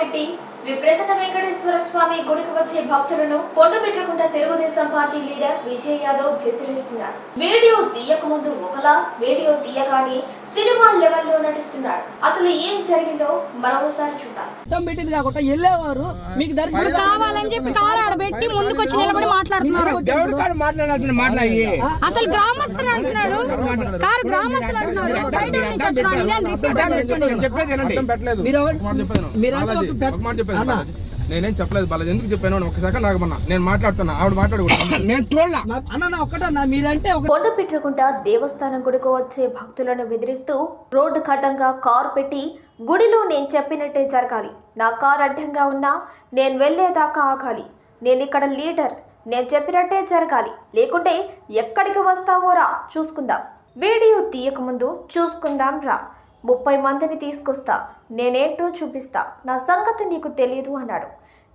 పెట్టి శ్రీ ప్రసన్న వెంకటేశ్వర స్వామి గుడికి వచ్చే భక్తులను కొండపెట్టకుండా తెలుగుదేశం పార్టీ లీడర్ విజయ్ యాదవ్ బెదిరిస్తున్నారు వీడియో తీయక ముందు ఒకలా వీడియో తీయగానే సినిమా లెవెల్లో నటిస్తున్నాడు. అసలు ఏం జరిగిందో మరోసారి చూద్దాం. అర్థం పెట్టింది కాకుండా వెళ్ళేవారు. మీకు దర్శనం కావాలని చెప్పి కారు ఆడబెట్టి ముందుకు వచ్చి నిలబడి మాట్లాడుతున్నారు. దేవుడి మాట్లాడాల్సిన మాటలు అయ్యి అసలు గ్రామస్తులు అంటున్నాడు కారు గ్రామస్తులు అంటున్నారు. బయట నుంచి వచ్చిన చెప్పేది మీరు. మీరు నేనేం చెప్పలేదు బాలాజీ. ఎందుకు చెప్పాను అని ఒక సెకండ్ ఆగమన్నా నేను మాట్లాడుతున్నా. ఆవిడ మాట్లాడకూడదు. నేను చూడలా. అన్న మీరంటే ఒక కొండపెట్టకుండా దేవస్థానం గుడికి వచ్చే భక్తులను బెదిరిస్తూ రోడ్డు కట్టంగా కారు పెట్టి గుడిలో నేను చెప్పినట్టే జరగాలి. నా కారు అడ్డంగా ఉన్నా నేను వెళ్ళేదాకా ఆగాలి. నేను ఇక్కడ లీడర్. నేను చెప్పినట్టే జరగాలి. లేకుంటే ఎక్కడికి వస్తావో రా. చూసుకుందాం. వీడియో తీయకముందు చూసుకుందాం రా. ముప్పై మందిని తీసుకొస్తా నేనేంటో చూపిస్తా. నా సంగతి నీకు తెలియదు అన్నాడు.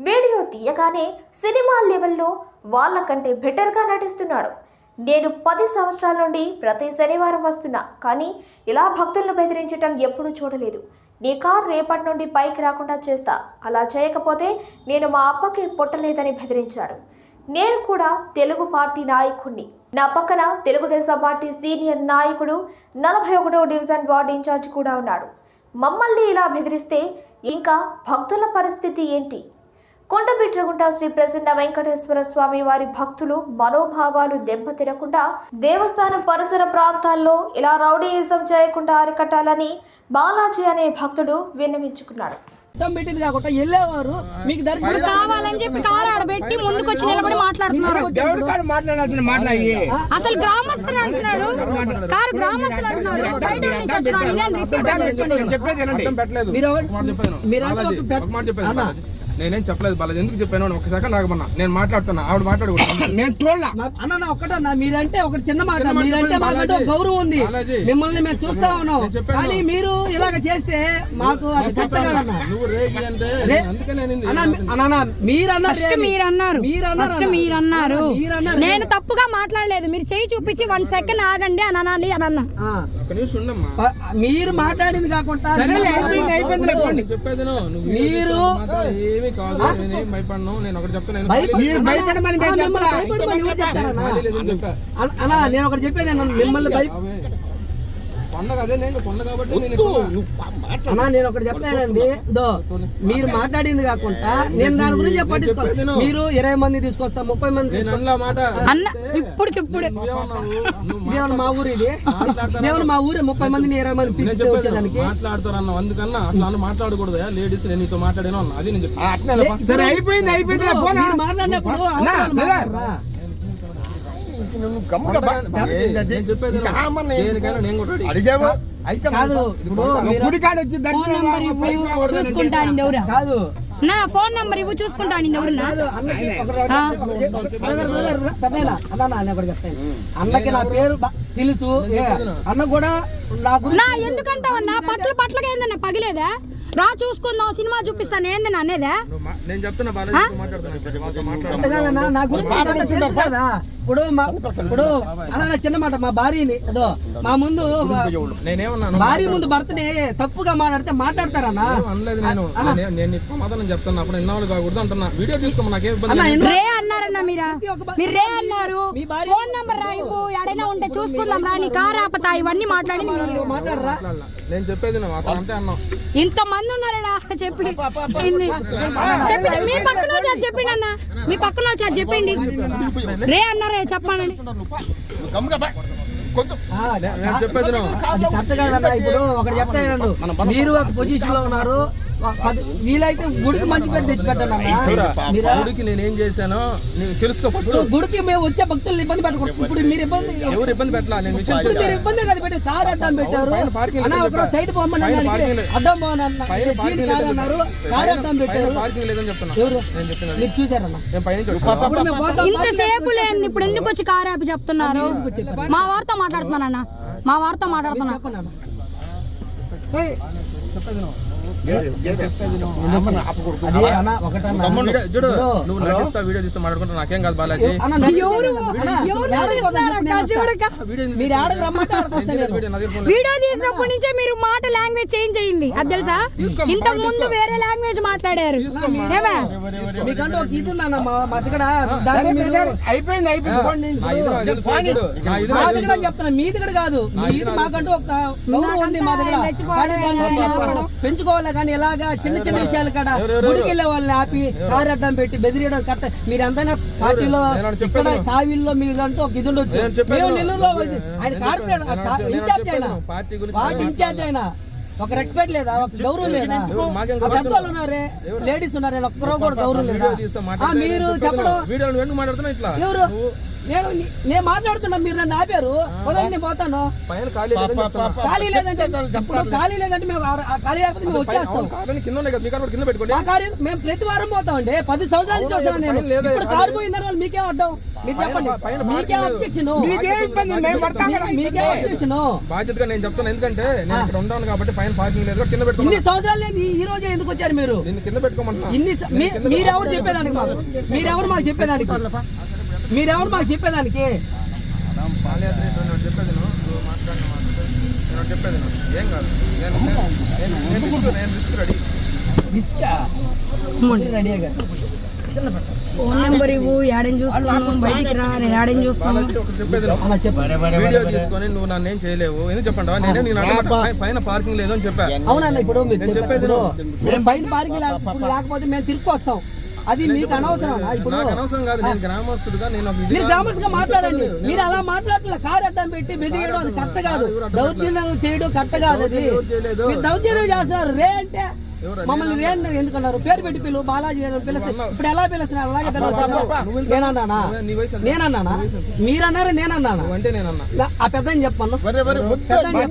వీడియో తీయగానే సినిమా లెవెల్లో వాళ్ళకంటే బెటర్గా నటిస్తున్నాడు. నేను పది సంవత్సరాల నుండి ప్రతి శనివారం వస్తున్నా కానీ ఇలా భక్తులను బెదిరించటం ఎప్పుడూ చూడలేదు. నీ కార్ రేపటి నుండి పైకి రాకుండా చేస్తా. అలా చేయకపోతే నేను మా అప్పకి పుట్టలేదని బెదిరించాడు. నేను కూడా తెలుగు పార్టీ నాయకుడిని నా పక్కన తెలుగుదేశం పార్టీ సీనియర్ నాయకుడు నలభై ఒకటో డివిజన్ వార్డు ఇన్ఛార్జ్ కూడా ఉన్నాడు. మమ్మల్ని ఇలా బెదిరిస్తే ఇంకా భక్తుల పరిస్థితి ఏంటి? కొండబిట్రగుంట శ్రీ ప్రసన్న వెంకటేశ్వర స్వామి వారి భక్తులు మనోభావాలు దెబ్బతినకుండా దేవస్థానం పరిసర ప్రాంతాల్లో ఇలా రౌడీయిజం చేయకుండా అరికట్టాలని బాలాజీ అనే భక్తుడు విన్నవించుకున్నాడు. అర్థం పెట్టింది కాకుండా వెళ్ళేవారు. మీకు దర్శనం కావాలని చెప్పి కారు ఆడబెట్టి ముందుకు వచ్చి నిలబడి మాట్లాడుతున్నారు. మాట్లాడాల్సిన మాటలు అయ్యి అసలు గ్రామస్తులు అంటున్నాడు కారు గ్రామస్తులు అంటున్నారు. బయట నుంచి వచ్చిన మీరు మాట. మీరు నేనేం చెప్పలేదు బాలాజీ. ఎందుకు చెప్పాను ఒక సెకండ్ ఆగమన్నా నేను మాట్లాడుతున్నా. ఆవిడ మాట్లాడకూడదు. నేను చూడలా. నా- అన్న నా ఒక్కటన్నా. మీరంటే ఒక చిన్న మాట. మీరంటే మాకంటే గౌరవం ఉంది. మిమ్మల్ని మేము చూస్తా ఉన్నాం. కానీ మీరు ఇలాగ చేస్తే మాకు అది మీరన్నారు ఫస్ట్ మీరు అన్నారు మీరన్నారు. నేను తప్పుగా మాట్లాడలేదు. మీరు చేయి చూపించి వన్ సెకండ్ ఆగండి అని అనాలి అని అన్నా. ఆ, ఒక్క నిమిషం ఉండమ్మా. ప- మీరు మాట్లాడింది కాకుండా మీరు- ఏమీ కాదు నేనేం భయపడను నేను ఒకటి చెప్తాను నేను భయపడ- మీరు భయపడమని నేను ఒకటి చెప్పేది అన్న, మిమ్మల్ని. పండగ అదే నేను పండగ కాబట్టి నేను ఎక్కువ- అన్న నేను ఒకటి చెప్తానండి దో మీరు మాట్లాడింది కాకుండా నేను దాని గురించి విను. మీరు ఇరవై మంది తీసుకొస్తా ముప్పై మంది అన్న ఇప్పటికిప్పుడు. దేవుని మా ఊరు ఇది? దేవుని మా ఊరు? ముప్పై మందిని ఇరవై మంది నేను పిలిచి చెప్పేది వచ్చేదానికి? మాట్లాడుతారు అన్న అందుకన్నా అట్లా మాట్లాడకూడదు. లేడీస్ నేను నీతో మాట్లాడాను అన్న? అది నేను. సరే అయిపోయింది అయిపోయింది. మాట్లాడినప్పుడు అడిగావు? అయితే కాదు ఇప్పుడు మీరు వచ్చి ఫోన్ దర్శనం నంబర్ ఇవ్వు ఎవరా? కాదు. నా ఫోన్ నంబర్ ఇవ్వు కాదు అన్నకి ఒక రోజు- బ్రదర్, బ్రదర్, పెద్దయినా, అన్న నా నేను ఒకటి చెప్తాను అన్నకి నా పేరు బ- తెలుసు. ఏ, అన్న కూడా నా గురించి నా ఎందుకంటావు నా పట్ల పట్లగా ఏందన్నా? పగిలేదా? రా చూసుకుందాం సినిమా చూపిస్తాను ఏందన్నా అనేదా నువ్వు మా- నేను చెప్తున్నా నా గురించి ఇప్పుడు ఇప్పుడు నా చిన్న మాట మా భార్యని అదో మా ముందు భార్య ముందు భర్తని తప్పుగా మాట్లాడితే మాట్లాడతారన్నా? అనలేదు నేను. సమాధానం చెప్తాను అప్పుడు ఇన్నాళ్ళు కాకూడదు అంటున్నా. వీడియో నాకేం రే అన్నారన్నా మీరా? మీరు రే అన్నారు. ఫోన్ నంబర్ రా ఇవ్వు ఎడైనా ఉంటే చూసుకుందాం రా నీ కార్ ఆపతా ఇవన్నీ మాట్లాడింది మాట్లాడరా. నేను చెప్పేది అంతే అన్నావు. ఇంత మంది ఉన్నారా చెప్పి. చెప్పి మీ పక్కన వచ్చి అది చెప్పండి అన్న. మీ పక్కన వచ్చి అది చెప్పండి. రే అన్నారా చెప్పానండి చెప్పేది ఇప్పుడు ఒకటి చెప్తాను మీరు ఒక పొజిషన్లో ఉన్నారు. వీలైతే గుడికి మంచి పేరు తెచ్చి పెట్టండి అన్న చూరా, మీరు? గుడికి నేనేం చేశానో నీకు తెలుసుకో గుడికి మేము వచ్చే భక్తులు ఇబ్బంది పెట్టకూడదు. ఇప్పుడు మీరు ఇబ్బంది ఎవరు ఇబ్బంది పెట్టలా. మీరు ఇబ్బంది కదా పెట్టి కార్ అడ్డం పెట్టారు. అన్న సైడ్ పోమని. అడ్డం పోనన్న. పైన పార్కింగ్ కార్ లేదని అన్నారు చెప్పా. కార్ అడ్డం పెట్టారు. పార్కింగ్ లేదని చెప్తున్నా. ఎవరు? నేను చెప్తున్నా. మీరు చూసారన్న నేను ఇంతసేపు లేదు ఇప్పుడు ఎందుకు వచ్చి కార్ ఆపి చెప్తున్నారు? మా వారితో మాట్లాడుతున్నానన్న. మా వారితో మాట్లాడుతున్నా. చెప్పండి చూడు నువ్వు నటిస్తా వీడియో తీస్తా మాట్లాడుకుంటా నాకేం కాదు బాలాజీ. వీడియో మీరు తీసినప్పటి నుంచే మాట లాంగ్వేజ్ చేంజ్ అయ్యింది అది తెలుసా ఇంతకు ముందు వేరే లాంగ్వేజ్ మాట్లాడారు అయిపోయింది అయిపోయింది. చెప్తున్నా కాదు మాకంటూ ఒక ఉంది మా దగ్గర పెంచుకోవాలి కానీ ఇలాగా చిన్న చిన్న విషయాలు కాడ? గుడికి వెళ్ళే వాళ్ళని ఆపి కారు అడ్డం పెట్టి బెదిరియడం కరెక్ట్. మీరు ఎంతైనా పార్టీలో ఇక్కడ. కావిల్లో మీరంటూ ఒక ఇది ఉండొచ్చు. మేము నెల్లూరులో ఆయన కార్పొరేట్ ఇన్ఛార్జ్. పార్టీ ఇన్ఛార్జ్ అయినా ఒక రెస్పెక్ట్ లేదా? ఒక గౌరవం లేదా? పెద్దవాళ్ళు ఉన్నారే లేడీస్ ఉన్నారే ఒక్కరో కూడా గౌరవం లేదా? మీరు చెప్పడం ఎవరు? నేను నేను మాట్లాడుతున్నా మీరు నన్ను ఆపారు. నేను పోతాను. ఖాళీ లేదంటే ఖాళీ లేదంటే మేము ఖాళీ లేకపోతే మేము వచ్చేస్తాం. మేము ప్రతి వారం పోతామండి పది సంవత్సరాల నుంచి వస్తున్నాను నేను? ఇప్పుడు కారు పోయిన తర్వాత మీకేం అడ్డం మీరు చెప్పండి. మీకేం అబ్జెక్షన్ మీకేం అబ్జెక్షన్ బాధ్యతగా నేను చెప్తాను ఎందుకంటే నేను ఇక్కడ ఉన్నాను కాబట్టి పైన పార్కింగ్ లేదు కింద ఇన్ని సంవత్సరాలు లేని ఈ రోజే ఎందుకు వచ్చారు మీరు? నిన్ను కింద పెట్టుకోమంటున్నా. ఇన్ని మీరెవరు చెప్పేదానికి మాకు? మీరెవరు మాకు చెప్పేదానికి? మీరెవరు మాకు చెప్పేదానికి? ఫోన్ నెంబర్ ఇవ్వు యాడని చూస్తున్నాను బయటికి రా నేను యాడని విను. అలా చెప్పండి వీడియో తీసుకొని నువ్వు నన్ను ఏం చేయలేవు. ఎందుకు చెప్పండి నేనే నేను అడ్డం పై- పైన పార్కింగ్ లేదు అని చెప్పా. అవునన్న ఇప్పుడు మీరు నేను చెప్పేది చెప్పేది మేము బయట పార్కి లేకపోతే మేము తిరిగి వస్తాం. అది మీకు అనవసరం. ఇప్పుడు నాకు అనవసరం కాదు నేను గ్రామస్తుడుగా నేను ఒక ఇది మీరు గ్రామస్గా మాట్లాడండి. మీరు అలా మాట్లాడుతున్న కారు అడ్డం పెట్టి బెదిరియడం అది కరెక్ట్ కాదు. దౌర్జన్యం చేయడం కరెక్ట్ కాదు అది. మీరు దౌర్జన్యం చేస్తున్నారు. రే అంటే మమ్మల్ని రే అంటే ఎందుకన్నారు? పేరు పెట్టి పిలువు బాలాజీ పిలిస్తే ఇప్పుడు ఎలా పిలుస్తున్నారు? అలాగే పిలుస్తున్నారు నేనన్నానా? నేనన్నానా మీరన్నారు? నేనన్నానా? అంటే నేను అన్నా నా- ఆ పెద్ద చెప్పను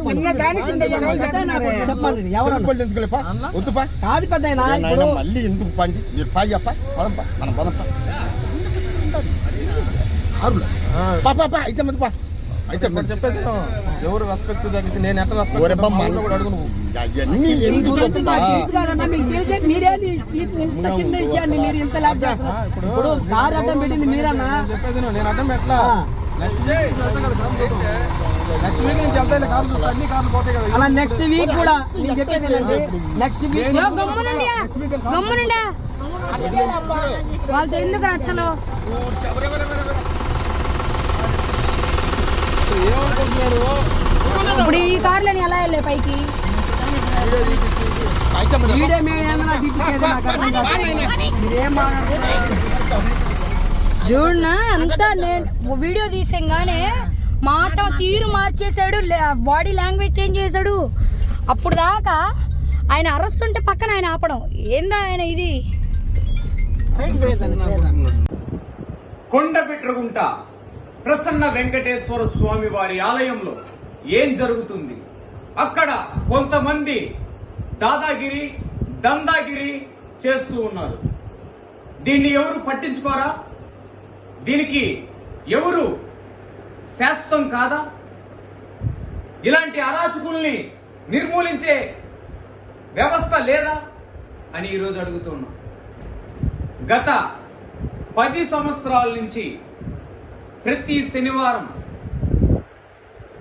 చిన్న దానికి ఇంత జనం చెప్పండి? వద్దుపా. కాదు పెద్ద మనం పదంపా అయితే మంది పా. అయితే ఒకటి చెప్పేది. ఎవరు రెస్పెక్ట్ తగ్గించి నేను ఎంత రెస్పెక్ట్. కూడా అడుగు నువ్వు అవన్నీ ఎందుకు మీరు. ఇప్పుడు కారు అడ్డం పెట్టింది మీరన్నా? చెప్పేది. నేను. అడ్డం పెట్టలా. నెక్స్ట్ వీక్ అలా నెక్స్ట్ కూడా నేను చెప్పేది ఏంటంటే నెక్స్ట్ వీక్ గమ్మునుండా వాళ్ళతో ఎందుకు రచ్చలు? ఇప్పుడు ఈ కార్లని ఎలా వెళ్ళే పైకి? చూడనా అంతా నేను వీడియో తీసంగానే మాట తీరు మార్చేశాడు బాడీ లాంగ్వేజ్ చేంజ్ చేశాడు. అప్పుడు దాకా ఆయన అరెస్ట్ ఉంటే పక్కన ఆయన ఆపడం. ఏందా ఆయన ఇది? కొండపిట్రగుంట ప్రసన్న వెంకటేశ్వర స్వామి వారి ఆలయంలో ఏం జరుగుతుంది? అక్కడ కొంతమంది దాదాగిరి దందాగిరి చేస్తూ ఉన్నారు. దీన్ని ఎవరు పట్టించుకోరా? దీనికి ఎవరు శాశ్వతం కాదా? ఇలాంటి అరాచకుల్ని నిర్మూలించే వ్యవస్థ లేదా? అని ఈరోజు అడుగుతున్నాం గత పది సంవత్సరాల నుంచి ప్రతి శనివారం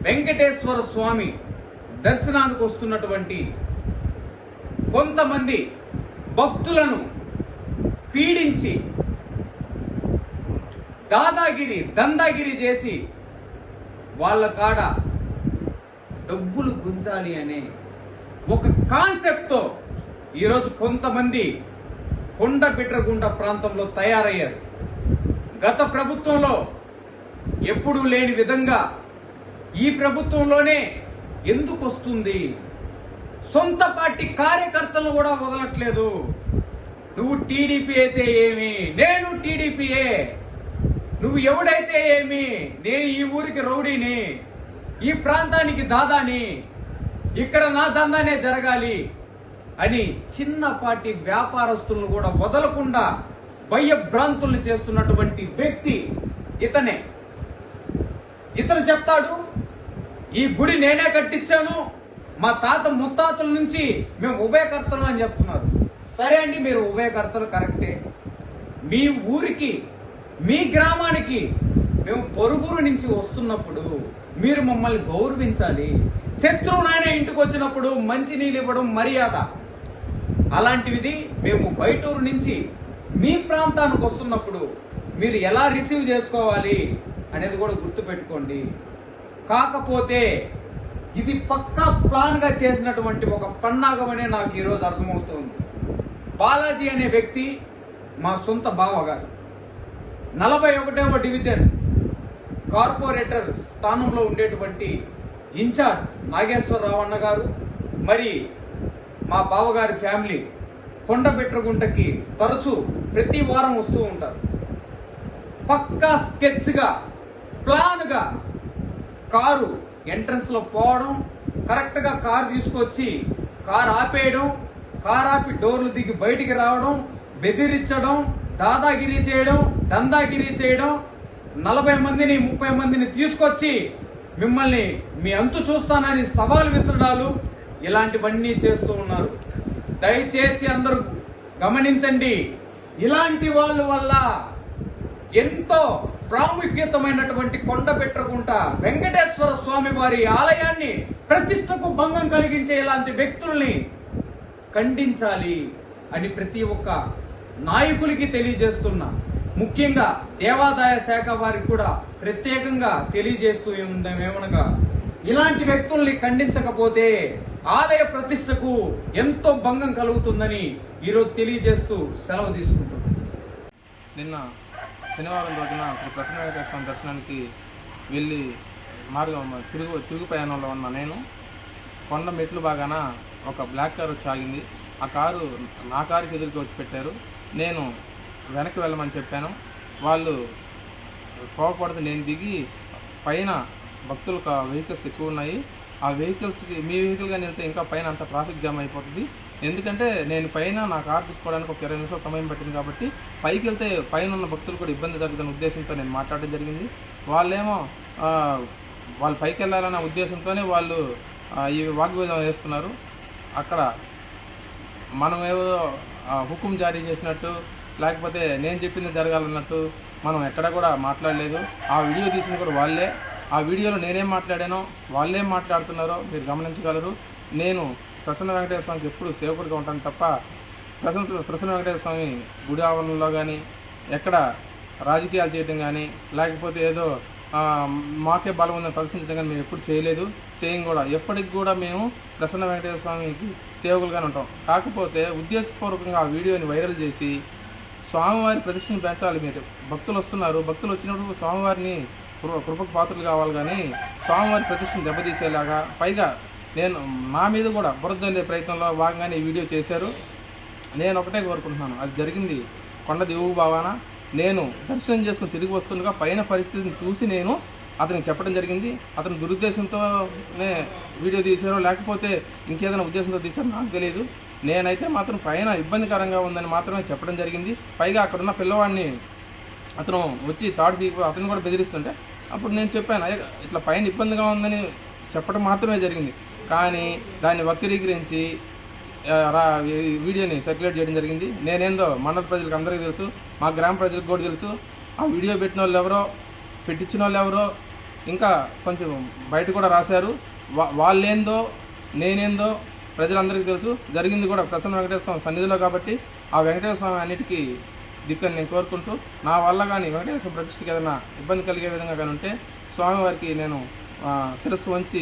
వెంకటేశ్వర స్వామి దర్శనానికి వస్తున్నటువంటి కొంతమంది భక్తులను పీడించి దాదాగిరి దందాగిరి చేసి వాళ్ళ కాడ డబ్బులు గుంజాలి అనే ఒక కాన్సెప్ట్తో ఈరోజు కొంతమంది కొండ బిడ్రగుండ ప్రాంతంలో తయారయ్యారు. గత ప్రభుత్వంలో ఎప్పుడూ లేని విధంగా ఈ ప్రభుత్వంలోనే ఎందుకు వస్తుంది సొంత పార్టీ కార్యకర్తలను కూడా వదలట్లేదు. నువ్వు టీడీపీ అయితే ఏమి? నేను టీడీపీయే. నువ్వు ఎవడైతే ఏమి? నేను ఈ ఊరికి రౌడీని ఈ ప్రాంతానికి దాదాని ఇక్కడ నా దందానే జరగాలి అని చిన్నపాటి వ్యాపారస్తులను కూడా వదలకుండా భయభ్రాంతుల్ని చేస్తున్నటువంటి వ్యక్తి ఇతనే. ఇతను చెప్తాడు ఈ గుడి నేనే కట్టించాను మా తాత ముత్తాతల నుంచి మేము ఉభయకర్తలు అని చెప్తున్నారు. సరే అండి మీరు ఉభయకర్తలు కరెక్టే. మీ ఊరికి మీ గ్రామానికి మేము పొరుగురు నుంచి వస్తున్నప్పుడు మీరు మమ్మల్ని గౌరవించాలి. శత్రువు నాయన ఇంటికి వచ్చినప్పుడు మంచి నీళ్ళు ఇవ్వడం మర్యాద. అలాంటిది మేము బయటూరు నుంచి మీ ప్రాంతానికి వస్తున్నప్పుడు మీరు ఎలా రిసీవ్ చేసుకోవాలి? అనేది కూడా గుర్తుపెట్టుకోండి. కాకపోతే ఇది పక్కా ప్లాన్గా చేసినటువంటి ఒక పన్నాగమనే నాకు ఈరోజు అర్థమవుతోంది. బాలాజీ అనే వ్యక్తి మా సొంత బావగారు. నలభై ఒకటవ డివిజన్ కార్పొరేటర్ స్థానంలో ఉండేటువంటి ఇన్ఛార్జ్ నాగేశ్వరరావు అన్న గారు మరి మా బావగారి ఫ్యామిలీ కొండబెట్రగుంటకి తరచూ ప్రతి వారం వస్తూ ఉంటారు. పక్కా స్కెచ్గా ప్లాన్గా కారు ఎంట్రన్స్లో పోవడం కరెక్ట్గా కారు తీసుకొచ్చి కారు ఆపేయడం కారు ఆపి డోర్లు దిగి బయటికి రావడం బెదిరించడం దాదాగిరి చేయడం దందాగిరి చేయడం నలభై మందిని ముప్పై మందిని తీసుకొచ్చి మిమ్మల్ని మీ అంతు చూస్తానని సవాల్ విసరడాలు ఇలాంటివన్నీ చేస్తూ ఉన్నారు. దయచేసి అందరూ గమనించండి. ఇలాంటి వాళ్ళ వల్ల ఎంతో ప్రాముఖ్యతమైనటువంటి కొండ పెట్టకుంట వెంకటేశ్వర స్వామి వారి ఆలయాన్ని ప్రతిష్టకు భంగం కలిగించే ఇలాంటి వ్యక్తుల్ని ఖండించాలి అని ప్రతి ఒక్క నాయకులకి తెలియజేస్తున్నా. ముఖ్యంగా దేవాదాయ శాఖ వారికి కూడా ప్రత్యేకంగా తెలియజేస్తూ ఉందేమనగా ఇలాంటి వ్యక్తుల్ని ఖండించకపోతే ఆలయ ప్రతిష్టకు ఎంతో భంగం కలుగుతుందని ఈరోజు తెలియజేస్తూ సెలవు తీసుకుంటున్నాను నిన్న శనివారం రోజున శ్రీ ప్రసన్న వెంకటేశ్వర స్వామి దర్శనానికి వెళ్ళి మార్గం తిరుగు తిరుగు ప్రయాణంలో ఉన్న నేను కొండ మెట్లు బాగాన ఒక బ్లాక్ కారు సాగింది ఆ కారు నా కారుకి ఎదురుగా వచ్చి పెట్టారు. నేను వెనక్కి వెళ్ళమని చెప్పాను. వాళ్ళు కోపపడితే నేను దిగి పైన భక్తులు వెహికల్స్ ఎక్కువ ఉన్నాయి. ఆ వెహికల్స్కి మీ వెహికల్గా నిలితే వెళ్తే ఇంకా పైన అంత ట్రాఫిక్ జామ్ అయిపోతుంది. ఎందుకంటే నేను పైన నా కార్ తిప్పుకోవడానికి ఒక ఇరవై నిమిషాలు సమయం పట్టింది కాబట్టి పైకి వెళ్తే పైన ఉన్న భక్తులు కూడా ఇబ్బంది జరుగుతున్న ఉద్దేశంతో నేను మాట్లాడడం జరిగింది. వాళ్ళేమో వాళ్ళు పైకి వెళ్ళాలన్న ఉద్దేశంతోనే వాళ్ళు ఈ వాగ్వేదం వేస్తున్నారు. అక్కడ మనం ఏదో హుకుం జారీ చేసినట్టు లేకపోతే నేను చెప్పింది జరగాలన్నట్టు మనం ఎక్కడ కూడా మాట్లాడలేదు. ఆ వీడియో తీసింది కూడా వాళ్ళే. ఆ వీడియోలో నేనేం మాట్లాడానో వాళ్ళేం మాట్లాడుతున్నారో మీరు గమనించగలరు. నేను ప్రసన్న వెంకటేశ్వర స్వామికి ఎప్పుడు సేవకుడిగా ఉంటాను తప్ప ప్రసన్న ప్రసన్న వెంకటేశ్వర స్వామి గుడి ఆవరణలో కానీ ఎక్కడ రాజకీయాలు చేయడం కానీ లేకపోతే ఏదో మాకే బలం ఉందని ప్రదర్శించడం కానీ మేము ఎప్పుడు చేయలేదు చేయం కూడా. ఎప్పటికి కూడా మేము ప్రసన్న వెంకటేశ్వర స్వామికి సేవకులుగానే ఉంటాం. కాకపోతే ఉద్దేశపూర్వకంగా ఆ వీడియోని వైరల్ చేసి స్వామివారి ప్రతిష్టను పెంచాలి మీరు. భక్తులు వస్తున్నారు. భక్తులు వచ్చినప్పుడు స్వామివారిని కృ కృపకు పాత్రలు కావాలి కానీ స్వామివారి ప్రతిష్టను దెబ్బతీసేలాగా పైగా నేను నా మీద కూడా బురదల్లే ప్రయత్నంలో భాగంగానే ఈ వీడియో చేశారు. నేను ఒకటే కోరుకుంటున్నాను. అది జరిగింది కొండ దేవు భావాన నేను దర్శనం చేసుకుని తిరిగి వస్తుండగా పైన పరిస్థితిని చూసి నేను అతనికి చెప్పడం జరిగింది. అతను దురుద్దేశంతోనే వీడియో తీశారో లేకపోతే ఇంకేదైనా ఉద్దేశంతో తీశారో నాకు తెలియదు నేనైతే మాత్రం పైన ఇబ్బందికరంగా ఉందని మాత్రమే చెప్పడం జరిగింది. పైగా అక్కడున్న పిల్లవాడిని అతను వచ్చి తాడు దిగి అతను కూడా బెదిరిస్తుంటే అప్పుడు నేను చెప్పాను ఇట్లా పైన ఇబ్బందిగా ఉందని చెప్పడం మాత్రమే జరిగింది. కానీ దాన్ని వక్రీకరించి రా వీడియోని సర్క్యులేట్ చేయడం జరిగింది. నేనేందో మండల ప్రజలకు అందరికీ తెలుసు మా గ్రామ ప్రజలకు కూడా తెలుసు. ఆ వీడియో పెట్టిన వాళ్ళు ఎవరో పెట్టించిన వాళ్ళు ఎవరో ఇంకా కొంచెం బయట కూడా రాశారు. వా వాళ్ళేందో నేనేందో ప్రజలందరికీ తెలుసు. జరిగింది కూడా ప్రసన్న వెంకటేశ్వర స్వామి సన్నిధిలో కాబట్టి ఆ వెంకటేశ్వర స్వామి అన్నిటికీ దిక్కని నేను కోరుకుంటూ నా వల్ల కానీ వెంకటేశ్వర ప్రతిష్ఠకి ఏదైనా ఇబ్బంది కలిగే విధంగా కానీ ఉంటే స్వామివారికి నేను శిరస్సు వంచి